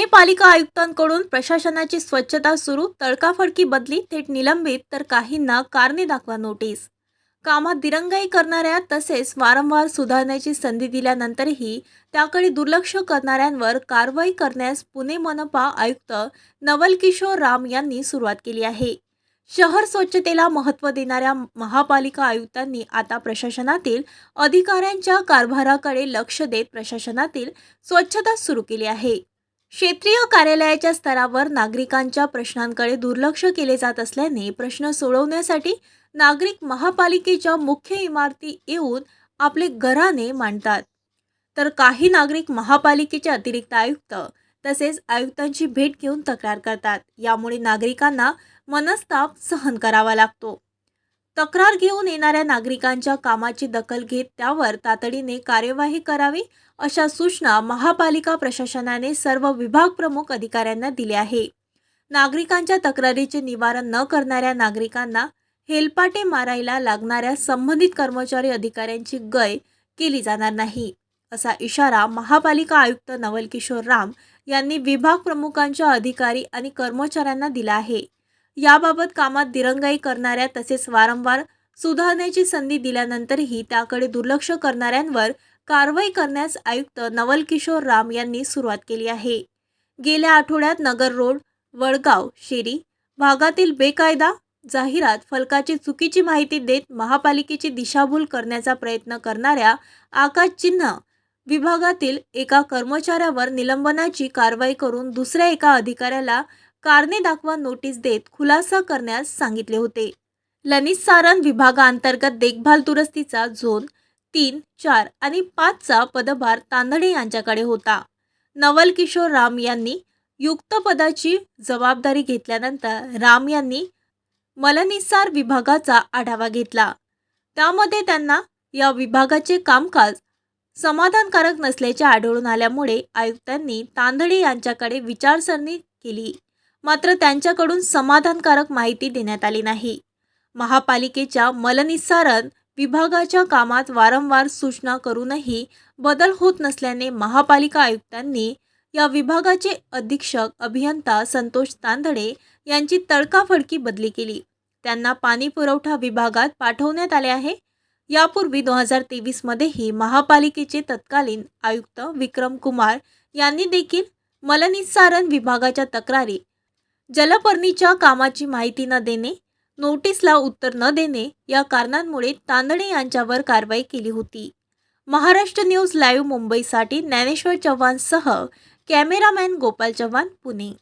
पुणे पालिका आयुक्तांकडून प्रशासनाची स्वच्छता सुरू तडकाफडकी बदली थेट निलंबित तर काहींना कारणे दाखवा नोटीस. कामात दिरंगाई करणाऱ्या तसेच वारंवार सुधारण्याची संधी दिल्यानंतरही त्याकडे दुर्लक्ष करणाऱ्यांवर कारवाई करण्यास पुणे मनपा आयुक्त नवल किशोर राम यांनी सुरुवात केली आहे. शहर स्वच्छतेला महत्त्व देणाऱ्या महापालिका आयुक्तांनी आता प्रशासनातील अधिकाऱ्यांच्या कारभाराकडे लक्ष देत प्रशासनातील स्वच्छता सुरू केली आहे. क्षेत्रीय कार्यालयाच्या स्तरावर नागरिकांच्या प्रश्नांकडे दुर्लक्ष केले जात असल्याने प्रश्न सोडवण्यासाठी नागरिक महापालिकेच्या मुख्य इमारती येऊन आपले घराने मांडतात. तर काही नागरिक महापालिकेचे अतिरिक्त आयुक्त तसेच आयुक्तांची भेट घेऊन तक्रार करतात. यामुळे नागरिकांना मनस्ताप सहन करावा लागतो. तक्रार घेऊन येणाऱ्या नागरिकांच्या कामाची दखल घेत त्यावर तातडीने कार्यवाही करावी अशा सूचना महापालिका प्रशासनाने सर्व विभाग प्रमुख अधिकाऱ्यांना दिल्या आहे. नागरिकांच्या तक्रारीचे निवारण न करणाऱ्या नागरिकांना हेलपाटे मारायला लागणाऱ्या संबंधित कर्मचारी अधिकाऱ्यांची गय केली जाणार नाही. असा इशारा महापालिका आयुक्त नवल किशोर राम यांनी विभाग प्रमुखांच्या अधिकारी आणि कर्मचाऱ्यांना दिला आहे. याबाबत कामात दिरंगाई करणाऱ्या तसेच वारंवार सुधारण्याची संधी दिल्यानंतरही त्याकडे दुर्लक्ष करणाऱ्यांवर कारवाई करण्यास आयुक्त नवल किशोर राम यांनी सुरुवात केली आहे. गेल्या आठवड्यात नगर रोड वडगाव शेरी भागातील बेकायदा जाहिरात फलकाची चुकीची माहिती देत महापालिकेची दिशाभूल करण्याचा प्रयत्न करणाऱ्या आकाश चिन्ह विभागातील एका कर्मचाऱ्यावर निलंबनाची कारवाई करून दुसऱ्या एका अधिकाऱ्याला कारणे दाखवा नोटीस देत खुलासा करण्यास सांगितले होते. लनित सारण विभागांतर्गत देखभाल दुरुस्तीचा झोन तीन चार आणि पाचचा पदभार तांदडे यांच्याकडे होता. नवल किशोर राम यांनी युक्त पदाची जबाबदारी घेतल्यानंतर राम यांनी मलनिसार विभागाचा आढावा घेतला. त्यामध्ये त्यांना या विभागाचे कामकाज समाधानकारक नसल्याचे आढळून आल्यामुळे आयुक्तांनी तांदडे यांच्याकडे विचारसरणी केली. मात्र त्यांच्याकडून समाधानकारक माहिती देण्यात आली नाही. महापालिकेच्या मलनिस्सारण विभागाच्या कामात वारंवार सूचना करूनही बदल होत नसल्याने महापालिका आयुक्तांनी या विभागाचे अधीक्षक अभियंता संतोष तांदडे यांची तडकाफडकी बदली केली. त्यांना पाणी पुरवठा विभागात पाठवण्यात आले आहे. यापूर्वी दोन हजार तेवीसमध्येही महापालिकेचे तत्कालीन आयुक्त विक्रम कुमार यांनी देखील मलनिस्सारण विभागाच्या तक्रारी जलपर्णीच्या कामाची माहिती न देणे नोटीसला उत्तर न देणे या कारणांमुळे तांदणे यांच्यावर कारवाई केली होती. महाराष्ट्र न्यूज लाईव्ह मुंबईसाठी ज्ञानेश्वर चव्हाणसह कॅमेरामॅन गोपाल चव्हाण पुणे.